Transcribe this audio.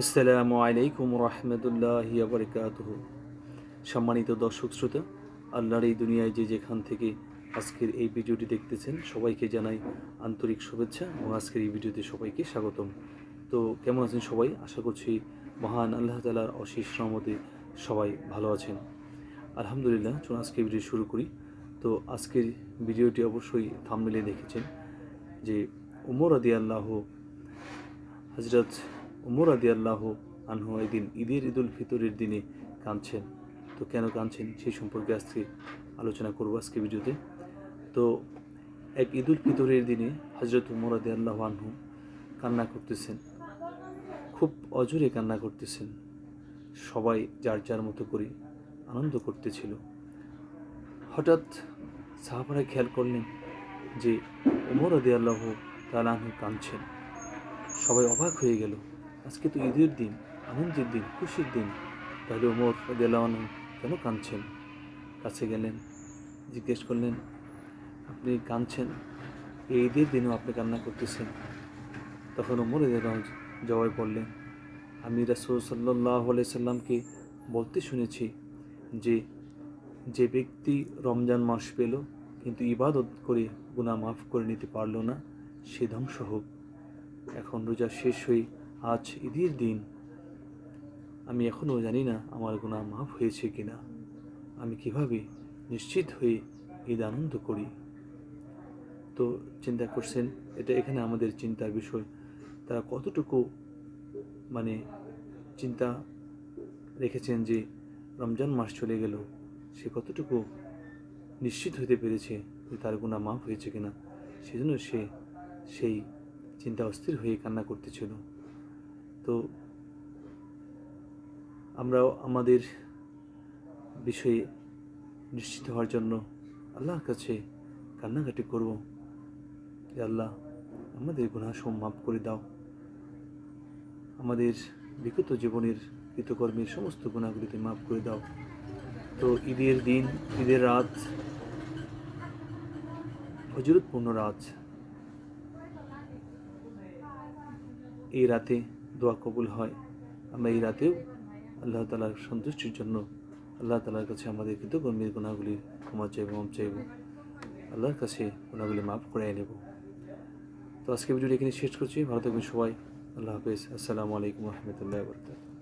আসসালামু আলাইকুম রহমতুল্লাহ বরকাতহ। সম্মানিত দর্শক শ্রোতা, আল্লাহর এই দুনিয়ায় যে যেখান থেকে আজকের এই ভিডিওটি দেখতেছেন, সবাইকে জানাই আন্তরিক শুভেচ্ছা এবং আজকের এই ভিডিওতে সবাইকে স্বাগতম। তো কেমন আছেন সবাই? আশা করছি মহান আল্লাহ তালার অশেষ রহমতে সবাই ভালো আছেন। আলহামদুলিল্লাহ, চলুন আজকে ভিডিও শুরু করি। তো আজকের ভিডিওটি অবশ্যই থামমেলে দেখেছেন যে উমর আদি আল্লাহ হজরত উমর আদি আল্লাহ আনহু একদিন ঈদের ঈদুল ফিতরের দিনে কাঁদছেন। তো কেন কাঁদছেন? সেই সম্পর্কে আজকে আলোচনা করব আজকে ভিডিওতে। তো এক ঈদুল ফিতরের দিনে হজরত উমর আদি আল্লাহ আনহু কান্না করতেছেন। খুব অজরে কান্না করতেছেন। সবাই যার যার মতো করে আনন্দ করতেছিল। হঠাৎ সাহাবারা খেয়াল করলেন যে উমর আদি আল্লাহ তালাহু কাঁদছেন। সবাই অবাক হয়ে গেল। আজকে তো ঈদের দিন, আনন্দের দিন, খুশির দিন। তাহলে ওমর দেলাওয়ানু কেন কাঁদছেন? কাছে গেলেন, জিজ্ঞেস করলেন, আপনি কাঁদছেন? এই ঈদের দিনও আপনি কান্না করতেছেন? তখন ওমর দেলাওয়ান জবাই পড়লেন আমি রাসুল সাল্লাহ সাল্লামকে বলতে শুনেছি যে যে ব্যক্তি রমজান মাস পেল, কিন্তু ইবাদত করে গুনাহ মাফ করে নিতে পারল না, সে ধ্বংস হোক। এখন রোজা শেষ হয়ে আজ ঈদের দিন। আমি এখনও জানি না আমার গুণা মাফ হয়েছে কি না আমি কীভাবে নিশ্চিত হয়ে ঈদ আনন্দ করি? তো চিন্তা করছেন, এটা এখানে আমাদের চিন্তার বিষয়। তারা কতটুকু মানে চিন্তা রেখেছেন যে রমজান মাস চলে গেল, সে কতটুকু নিশ্চিত হতে পেরেছে যে তার গুণা মাফ হয়েছে কিনা? সেজন্য সে সেই চিন্তা অস্থির হয়ে কান্না করতেছিল। তো আমরাও আমাদের বিষয়ে নিশ্চিত হওয়ার জন্য আল্লাহর কাছে কান্নাকাটি করব। যে আল্লাহ, আমাদের গুণাসম মাফ করে দাও। আমাদের বিগত জীবনের কৃতকর্মের সমস্ত গুণাগুলিতে মাফ করে দাও। তো ঈদের দিন, ঈদের রাত হজরতপূর্ণ রাত, এই রাতে দোয়া কবুল হয়। আমরা এই রাতেও আল্লাহ তালার সন্তুষ্টির জন্য আল্লাহ তালার কাছে আমাদের কিন্তু গম্ভীর গুণাগুলি ক্ষমা চাইব মম চাইব। আল্লাহর কাছে গুণাগুলি মাফ করে নেব। তো আজকে ভিডিওটি এখানে শেষ করছি। ভালো থাকবেন সবাই। আল্লাহ হাফিজ। আসসালামু আলাইকুম রহমতুল্লাহ বরকাত